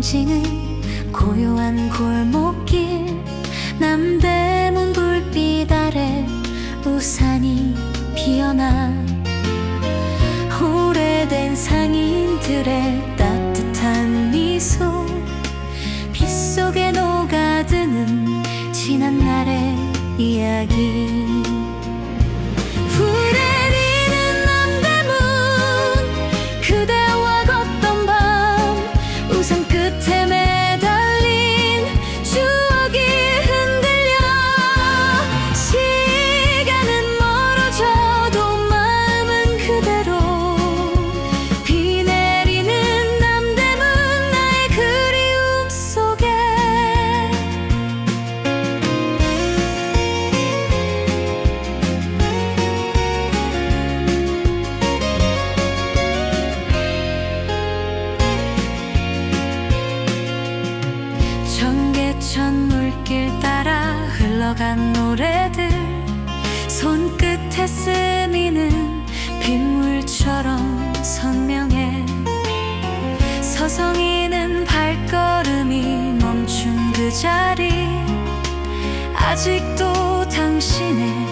이어지는 고요한 골목길 남대문 불빛 아래 우산이 피어나 오래된 상인들의 따뜻한 미소 빗속에 녹아드는 지난 날의 이야기 청계천 물길 따라 흘러간 노래들. 손끝에 스미는 빗물처럼 선명해. 서성이는 발걸음이 멈춘 그 자리. 아직도 당신의